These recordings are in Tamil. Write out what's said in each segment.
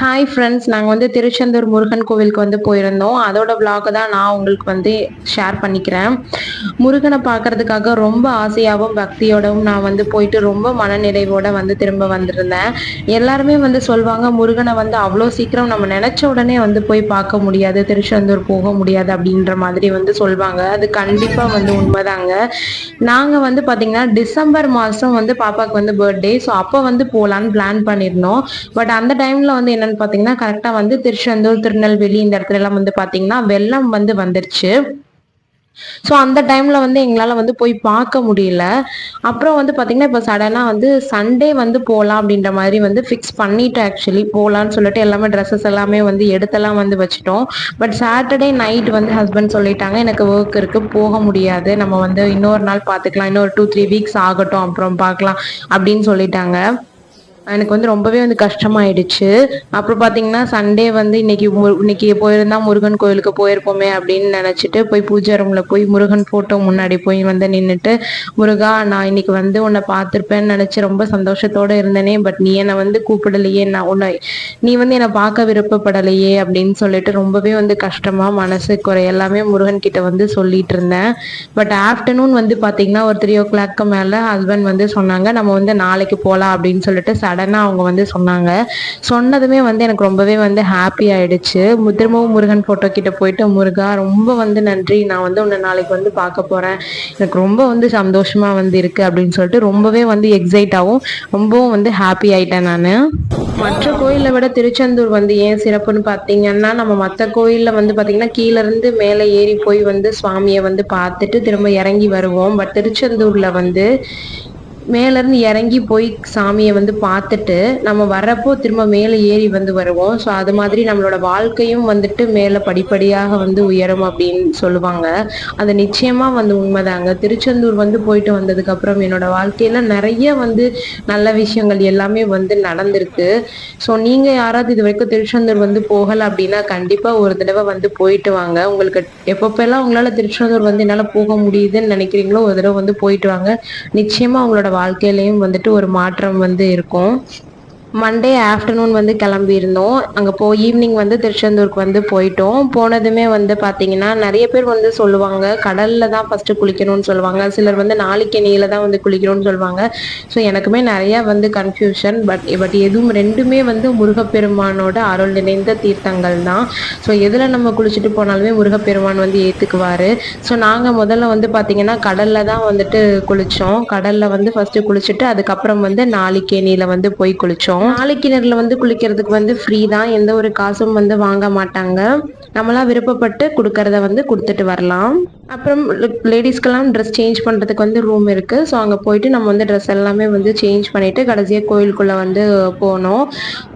ஹாய் ஃப்ரெண்ட்ஸ் நாங்கள் வந்து திருச்செந்தூர் முருகன் கோவிலுக்கு வந்து போயிருந்தோம். அதோட vlog தான் நான் உங்களுக்கு வந்து ஷேர் பண்ணிக்கிறேன். முருகனை பார்க்கறதுக்காக ரொம்ப ஆசையாகவும் பக்தியோடவும் நான் வந்து போயிட்டு ரொம்ப மனநிறைவோட வந்து திரும்ப வந்திருந்தேன். எல்லாருமே வந்து சொல்லுவாங்க முருகனை வந்து அவ்வளோ சீக்கிரம் நம்ம நினச்ச உடனே வந்து போய் பார்க்க முடியாது திருச்செந்தூர் போக முடியாது அப்படின்ற மாதிரி வந்து சொல்லுவாங்க அது கண்டிப்பாக வந்து உண்மைதாங்க. நாங்கள் வந்து பார்த்தீங்கன்னா டிசம்பர் மாதம் வந்து பாப்பாவுக்கு வந்து பர்த்டே ஸோ அப்போ வந்து போகலான்னு பிளான் பண்ணியிருந்தோம் பட் அந்த டைமில் வந்து என்னன்னு பார்த்தீங்கன்னா கரெக்டாக வந்து திருச்செந்தூர் திருநெல்வேலி இந்த இடத்துல எல்லாம் வந்து பாத்தீங்கன்னா வெள்ளம் வந்து வந்துருச்சு. ஸோ அந்த டைமில் வந்து எங்களால் வந்து போய் பார்க்க முடியல. அப்புறம் வந்து பார்த்திங்கன்னா இப்போ சடனாக வந்து சண்டே வந்து போகலாம் அப்படின்ற மாதிரி வந்து ஃபிக்ஸ் பண்ணிட்டோம் ஆக்சுவலி போகலான்னு சொல்லிட்டு எல்லாமே ட்ரெஸ்ஸஸ் எல்லாமே வந்து எடுத்தெல்லாம் வந்து வச்சுட்டோம். பட் சாட்டர்டே நைட் வந்து ஹஸ்பண்ட் சொல்லிட்டாங்க எனக்கு ஒர்க் இருக்குது போக முடியாது. நம்ம வந்து இன்னொரு நாள் பார்த்துக்கலாம் இன்னொரு டூ த்ரீ வீக்ஸ் ஆகட்டும் அப்புறம் பார்க்கலாம் அப்படின்னு சொல்லிட்டாங்க. எனக்கு வந்து ரொம்பவே வந்து கஷ்டமாயிடுச்சு. அப்புறம் பார்த்தீங்கன்னா சண்டே வந்து இன்னைக்கு இன்னைக்கு போயிருந்தா முருகன் கோயிலுக்கு போயிருப்போமே அப்படின்னு நினச்சிட்டு போய் பூஜை ரூமில் போய் முருகன் ஃபோட்டோ முன்னாடி போய் வந்து நின்றுட்டு முருகா நான் இன்னைக்கு வந்து உன்னை பார்த்துருப்பேன்னு நினச்சி ரொம்ப சந்தோஷத்தோட இருந்தேனே பட் நீ என்னை வந்து கூப்பிடலையே நான் உன்னை நீ வந்து என்னை பார்க்க விருப்பப்படலையே அப்படின்னு சொல்லிட்டு ரொம்பவே வந்து கஷ்டமா மனசு குறை எல்லாமே முருகன் கிட்ட வந்து சொல்லிட்டு இருந்தேன். பட் ஆஃப்டர்நூன் வந்து பார்த்தீங்கன்னா ஒரு த்ரீ ஓ கிளாக்கு மேலே ஹஸ்பண்ட் வந்து சொன்னாங்க நம்ம வந்து நாளைக்கு போகலாம் அப்படின்னு சொல்லிட்டு சடனாக அவங்க வந்து சொன்னாங்க. சொன்னதுமே வந்து எனக்கு ரொம்பவே வந்து ஹாப்பி ஆயிடுச்சு. மு- திரும்பவும் முருகன் ஃபோட்டோ கிட்ட போயிட்டு முருகா ரொம்ப வந்து நன்றி. நான் வந்து உன்னை நாளைக்கு வந்து பார்க்க போகிறேன் எனக்கு ரொம்ப வந்து சந்தோஷமா வந்து இருக்கு. அப்படின்னு சொல்லிட்டு ரொம்பவே வந்து எக்ஸைட்டாகவும் ரொம்பவும் வந்து ஹாப்பி ஆயிட்டேன் நான். மற்ற கோயிலை விட திருச்செந்தூர் வந்து ஏன் சிறப்புன்னு பார்த்தீங்கன்னா நம்ம மற்ற கோயிலில் வந்து பார்த்தீங்கன்னா கீழேருந்து மேலே ஏறி போய் வந்து சுவாமியை வந்து பார்த்துட்டு திரும்ப இறங்கி வருவோம். பட் திருச்செந்தூரில் வந்து மேலேருந்து இறங்கி போய் சாமியை வந்து பார்த்துட்டு நம்ம வர்றப்போ திரும்ப மேலே ஏறி வந்து வருவோம். ஸோ அது மாதிரி நம்மளோட வாழ்க்கையும் வந்துட்டு மேலே படிப்படியாக வந்து உயரும் அப்படின்னு சொல்லுவாங்க. அது நிச்சயமாக வந்து உண்மைதாங்க. திருச்செந்தூர் வந்து போயிட்டு வந்ததுக்கப்புறம் என்னோட வாழ்க்கையில் நிறைய வந்து நல்ல விஷயங்கள் எல்லாமே வந்து நடந்திருக்கு. ஸோ நீங்கள் யாராவது இது வரைக்கும் திருச்செந்தூர் வந்து போகலை அப்படின்னா கண்டிப்பாக ஒரு தடவை வந்து போயிட்டு வாங்க. உங்களுக்கு எப்பப்பெல்லாம் உங்களால் திருச்செந்தூர் வந்து என்னால் போக முடியுதுன்னு நினைக்கிறீங்களோ ஒரு தடவை வந்து போயிட்டு வாங்க. நிச்சயமாக உங்களோட வாழ்க்கையிலையும் வந்துட்டு ஒரு மாற்றம் வந்து இருக்கும். மண்டே ஆஃப்டர்நூன் வந்து கிளம்பியிருந்தோம். அங்கே போ ஈவினிங் வந்து திருச்செந்தூருக்கு வந்து போயிட்டோம். போனதுமே வந்து பார்த்தீங்கன்னா நிறைய பேர் வந்து சொல்லுவாங்க கடலில் தான் ஃபஸ்ட்டு குளிக்கணும்னு சொல்லுவாங்க. சிலர் வந்து நாளைக்கு தான் வந்து குளிக்கணும்னு சொல்லுவாங்க. ஸோ எனக்குமே நிறையா வந்து கன்ஃபியூஷன் பட் பட் எதுவும் ரெண்டுமே வந்து முருகப்பெருமானோட அருள் நிறைந்த தீர்த்தங்கள் தான். ஸோ எதில் நம்ம குளிச்சுட்டு போனாலுமே முருகப்பெருமான் வந்து ஏற்றுக்குவார் ஸோ நாங்கள் முதல்ல வந்து பார்த்தீங்கன்னா கடலில் தான் வந்துட்டு குளித்தோம் கடலில் வந்து ஃபஸ்ட்டு குளிச்சுட்டு அதுக்கப்புறம் வந்து நாளிக்கேணியில் வந்து போய் குளித்தோம் நாளிக்கிணறுல வந்து குளிக்கிறதுக்கு வந்து ஃப்ரீ தான். எந்த ஒரு காசும் வந்து வாங்க மாட்டாங்க. நம்மளா விருப்பப்பட்டு கொடுக்கறத வந்து கொடுத்துட்டு வரலாம். அப்புறம் லேடிஸ்க்கெல்லாம் ட்ரெஸ் சேஞ்ச் பண்ணுறதுக்கு வந்து ரூம் இருக்குது ஸோ அங்கே போயிட்டு நம்ம வந்து ட்ரெஸ் எல்லாமே வந்து சேஞ்ச் பண்ணிவிட்டு கடைசியாக கோயிலுக்குள்ளே வந்து போனோம்.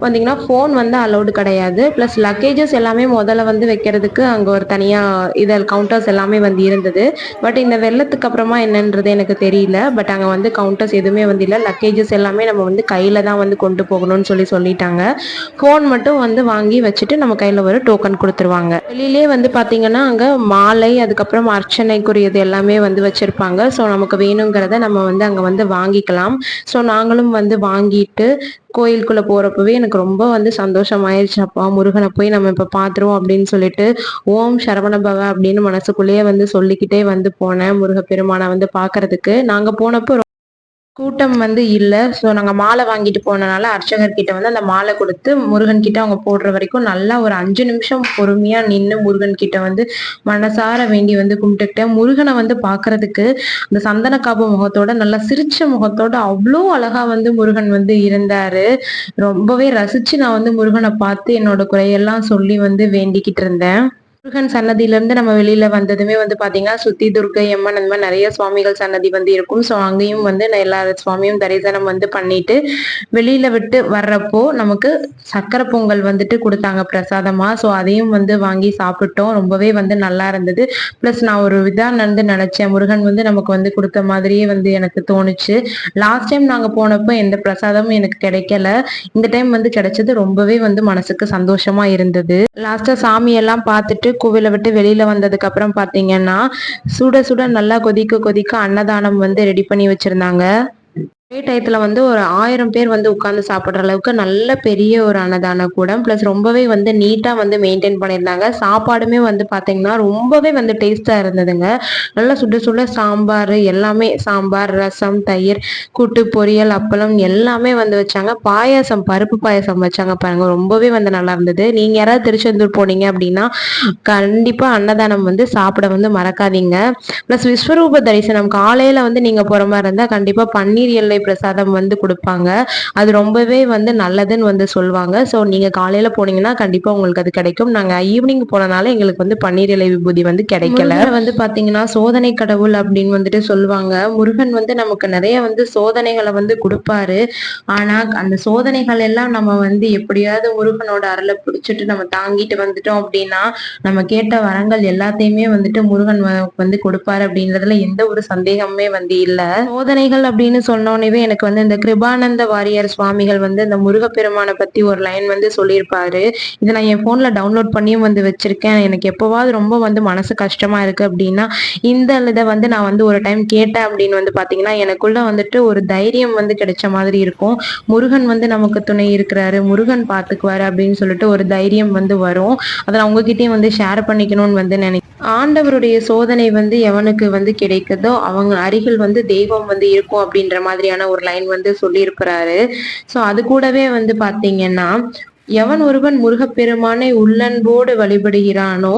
வந்தீங்கன்னா ஃபோன் வந்து அலௌடு கிடையாது. ப்ளஸ் லக்கேஜஸ் எல்லாமே முதல்ல வந்து வைக்கிறதுக்கு அங்கே ஒரு தனியாக இதில் கவுண்டர்ஸ் எல்லாமே வந்து இருந்தது. பட் இந்த வெள்ளத்துக்கு அப்புறமா என்னன்றது எனக்கு தெரியல. பட் அங்கே வந்து கவுண்டர்ஸ் எதுவுமே வந்து இல்லை. லக்கேஜஸ் எல்லாமே நம்ம வந்து கையில் தான் வந்து கொண்டு போகணும்னு சொல்லி சொல்லிட்டாங்க. ஃபோன் மட்டும் வந்து வாங்கி வச்சுட்டு நம்ம கையில் ஒரு டோக்கன் கொடுத்துருவாங்க. வெளியிலே வந்து பார்த்தீங்கன்னா அங்கே மாலை அதுக்கப்புறம் அர்ச்சனைக்குரியது எல்லாமே வந்து வச்சுருப்பாங்க. ஸோ நமக்கு வேணுங்கிறத நம்ம வந்து அங்கே வந்து வாங்கிக்கலாம். ஸோ நாங்களும் வந்து வாங்கிட்டு கோயிலுக்குள்ளே போகிறப்பவே எனக்கு ரொம்ப வந்து சந்தோஷமாயிருச்சு. அப்பா முருகனை போய் நம்ம இப்போ பார்த்துருவோம் அப்படின்னு சொல்லிட்டு ஓம் சரவணபவ அப்படின்னு மனசுக்குள்ளேயே வந்து சொல்லிக்கிட்டே வந்து போனேன் முருகப்பெருமானை வந்து பார்க்கறதுக்கு நாங்கள் போனப்போ கூட்டம் வந்து இல்லை. ஸோ நாங்கள் மாலை வாங்கிட்டு போனனால அர்ச்சகர் கிட்ட வந்து அந்த மாலை கொடுத்து முருகன் கிட்ட அவங்க போடுற வரைக்கும் நல்லா ஒரு அஞ்சு நிமிஷம் பொறுமையா நின்று முருகன் கிட்ட வந்து மனசார வேண்டி வந்து கும்பிட்டுக்கிட்டேன். முருகனை வந்து பார்க்கறதுக்கு அந்த சந்தன காப்பு முகத்தோட நல்லா சிரிச்ச முகத்தோட அவ்வளோ அழகா வந்து முருகன் வந்து இருந்தாரு. ரொம்பவே ரசிச்சு நான் வந்து முருகனை பார்த்து என்னோட குறையெல்லாம் சொல்லி வந்து வேண்டிக்கிட்டு இருந்தேன். முருகன் சன்னதியிலேருந்து நம்ம வெளியில வந்ததுமே வந்து பாத்தீங்கன்னா சுத்தி துர்க்கை அம்மன் அந்த மாதிரி நிறைய சுவாமிகள் சன்னதி வந்து இருக்கும். ஸோ அங்கேயும் வந்து நான் எல்லா சுவாமியும் தரிசனம் வந்து பண்ணிட்டு வெளியில விட்டு வர்றப்போ நமக்கு சக்கரை பொங்கல் வந்துட்டு கொடுத்தாங்க பிரசாதமா. ஸோ அதையும் வந்து வாங்கி சாப்பிட்டோம். ரொம்பவே வந்து நல்லா இருந்தது. ப்ளஸ் நான் ஒரு இதா வந்து நினைச்சேன். முருகன் வந்து நமக்கு வந்து கொடுத்த மாதிரியே வந்து எனக்கு தோணுச்சு. லாஸ்ட் டைம் நாங்க போனப்போ எந்த பிரசாதமும் எனக்கு கிடைக்கல. இந்த டைம் வந்து கிடைச்சது ரொம்பவே வந்து மனசுக்கு சந்தோஷமா இருந்தது. லாஸ்டா சாமி எல்லாம் பார்த்துட்டு கோவிலை விட்டு வெளியில வந்ததுக்கு அப்புறம் பாத்தீங்கன்னா சுட சுட நல்லா கொதிக்க கொதிக்க அன்னதானம் வந்து ரெடி பண்ணி வச்சிருந்தாங்க. ஒரே டயத்துல வந்து ஒரு ஆயிரம் பேர் வந்து உட்கார்ந்து சாப்பிடுற அளவுக்கு நல்ல பெரிய ஒரு அன்னதான கூடம் ப்ளஸ் ரொம்பவே வந்து நீட்டா வந்து மெயின்டைன் பண்ணியிருந்தாங்க. சாப்பாடுமே வந்து பாத்தீங்கன்னா ரொம்பவே வந்து டேஸ்டா இருந்ததுங்க. நல்லா சுட சுட சாம்பார் எல்லாமே சாம்பார் ரசம் தயிர் கூட்டு பொரியல் அப்பளம் எல்லாமே வந்து வச்சாங்க. பாயாசம் பருப்பு பாயாசம் வச்சாங்க பாருங்க. ரொம்பவே வந்து நல்லா இருந்தது. நீங்க யாராவது திருச்செந்தூர் போனீங்க அப்படின்னா கண்டிப்பா அன்னதானம் வந்து சாப்பிட வந்து மறக்காதீங்க. ப்ளஸ் விஸ்வரூப தரிசனம். காலையில வந்து நீங்க போற மாதிரி இருந்தா கண்டிப்பா பன்னீர் எல்லை பிரசாதம் வந்து கொடுப்பாங்க. அது ரொம்பவே வந்து நல்லதுன்னு வந்து சொல்லுவாங்க. ஸோ நீங்க காலையில போனீங்கன்னா கண்டிப்பா உங்களுக்கு அது கிடைக்கும். நாங்க ஈவினிங் போனனால எங்களுக்கு வந்து பன்னீர் இலை விபூதி வந்து கிடைக்கல. வந்து பாத்தீங்கன்னா சோதனை கடவுள் அப்படின்னு வந்துட்டு சொல்லுவாங்க. முருகன் வந்து நமக்கு நிறைய வந்து சோதனைகளை வந்து கொடுப்பாரு. ஆனா அந்த சோதனைகள் எல்லாம் நம்ம வந்து எப்படியாவது முருகனோட அருளை பிடிச்சிட்டு நம்ம தாங்கிட்டு வந்துட்டோம் அப்படின்னா நம்ம கேட்ட வரங்கள் எல்லாத்தையுமே வந்துட்டு முருகன் வந்து கொடுப்பாரு அப்படின்றதுல எந்த ஒரு சந்தேகமே வந்து இல்ல. சோதனைகள் அப்படின்னு சொன்னோன்னே எனக்கு வந்து இந்த கிருபானந்த வாரியர் சுவாமிகள் வந்து இந்த முருகப்பெருமானை பத்தி ஒரு லைன் வந்து சொல்லியிருப்பாரு. இதை நான் என் போன்ல டவுன்லோட் பண்ணியும் வந்து வச்சிருக்கேன். எனக்கு எப்போவாவது ரொம்ப வந்து மனசு கஷ்டமா இருக்கு அப்படின்னா இந்த இதை வந்து நான் வந்து ஒரு டைம் கேட்டேன் அப்படின்னு வந்து பாத்தீங்கன்னா எனக்குள்ள வந்துட்டு ஒரு தைரியம் வந்து கிடைச்ச மாதிரி இருக்கும். முருகன் வந்து நமக்கு துணை இருக்கிறாரு. முருகன் பாத்துக்குவாரு அப்படின்னு சொல்லிட்டு ஒரு தைரியம் வந்து வரும். அதை நான் உங்ககிட்டயும் வந்து ஷேர் பண்ணிக்கணும்னு வந்து நினைக்கிறேன் ஆண்டவருடைய சோதனை வந்து எவனுக்கு வந்து கிடைக்குதோ அவங்க அருகில் வந்து தெய்வம் வந்து இருக்கும் அப்படின்ற மாதிரியான ஒரு லைன் வந்து சொல்லியிருக்கிறாரு. ஸோ அது கூடவே வந்து பாத்தீங்கன்னா எவன் ஒருவன் முருகப்பெருமானை உள்ளன்போடு வழிபடுகிறானோ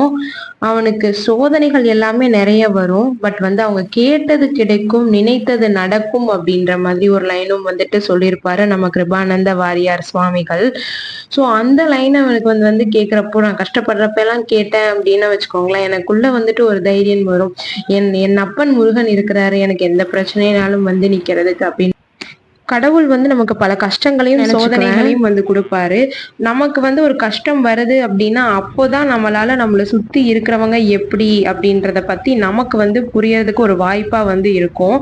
அவனுக்கு சோதனைகள் எல்லாமே நிறைய வரும். பட் வந்து அவங்க கேட்டது கிடைக்கும் நினைத்தது நடக்கும் அப்படின்ற மாதிரி ஒரு லைனும் வந்துட்டு சொல்லியிருப்பாரு நம்ம கிருபானந்த வாரியார் சுவாமிகள். ஸோ அந்த லைன் அவனுக்கு வந்து வந்து கேட்குறப்போ நான் கஷ்டப்படுறப்ப எல்லாம் கேட்டேன் அப்படின்னு வச்சுக்கோங்களேன். எனக்குள்ள வந்துட்டு ஒரு தைரியம் வரும். என் என் அப்பன் முருகன் இருக்கிறாரு எனக்கு எந்த பிரச்சனைனாலும் வந்து நிக்கிறதுக்கு அப்படின்னு கடவுள் வந்து நமக்கு பல கஷ்டங்களையும் சோதனைகளையும் வந்து கொடுப்பாரு. நமக்கு வந்து ஒரு கஷ்டம் வருது அப்படின்னா அப்போதான் நம்மளால நம்மளை சுத்தி இருக்கிறவங்க எப்படி அப்படின்றத பத்தி நமக்கு வந்து புரியறதுக்கு ஒரு வாய்ப்பா வந்து இருக்கும்.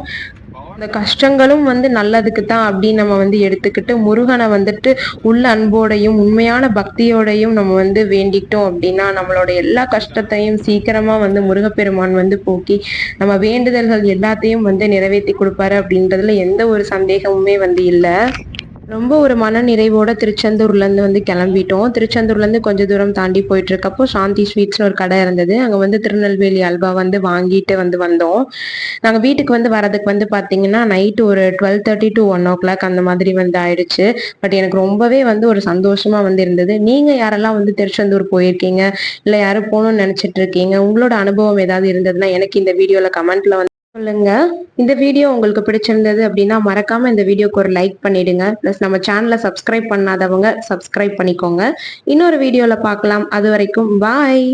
அந்த கஷ்டங்களும் வந்து நல்லதுக்கு தான் அப்படின்னு நம்ம வந்து எடுத்துக்கிட்டு முருகனை வந்துட்டு உள்ள அன்போடையும் உண்மையான பக்தியோடையும் நம்ம வந்து வேண்டிக்கிட்டோம் அப்படின்னா நம்மளோட எல்லா கஷ்டத்தையும் சீக்கிரமா வந்து முருகப்பெருமான் வந்து போக்கி நம்ம வேண்டுதல்கள் எல்லாத்தையும் வந்து நிறைவேற்றி கொடுப்பாரு அப்படின்றதுல எந்த ஒரு சந்தேகமுமே வந்து இல்லை. ரொம்ப ஒரு மன நிறைவோட திருச்செந்தூர்லேருந்து வந்து கிளம்பிட்டோம். திருச்செந்தூர்லேருந்து கொஞ்சம் தூரம் தாண்டி போயிட்டு இருக்கப்போ சாந்தி ஸ்வீட்ஸ்னு ஒரு கடை இருந்தது. அங்கே வந்து திருநெல்வேலி அல்வா வந்து வாங்கிட்டு வந்து வந்தோம். நாங்கள் வீட்டுக்கு வந்து வரதுக்கு வந்து பார்த்தீங்கன்னா நைட்டு ஒரு twelve thirty to one o'clock அந்த மாதிரி வந்து ஆயிடுச்சு. பட் எனக்கு ரொம்பவே வந்து ஒரு சந்தோஷமா வந்து இருந்தது. நீங்கள் யாரெல்லாம் வந்து திருச்செந்தூர் போயிருக்கீங்க? இல்லை யாரும் போகணும்னு நினச்சிட்டு இருக்கீங்க உங்களோட அனுபவம் ஏதாவது இருந்ததுன்னா எனக்கு இந்த வீடியோவில் கமெண்ட்ல வந்து சொல்லுங்க. இந்த வீடியோ உங்களுக்கு பிடிச்சிருந்தது அப்படின்னா மறக்காம இந்த வீடியோக்கு ஒரு லைக் பண்ணிடுங்க. ப்ளஸ் நம்ம சேனலை சப்ஸ்கிரைப் பண்ணாதவங்க சப்ஸ்கிரைப் பண்ணிக்கோங்க. இன்னொரு வீடியோல பார்க்கலாம். அது வரைக்கும் பாய்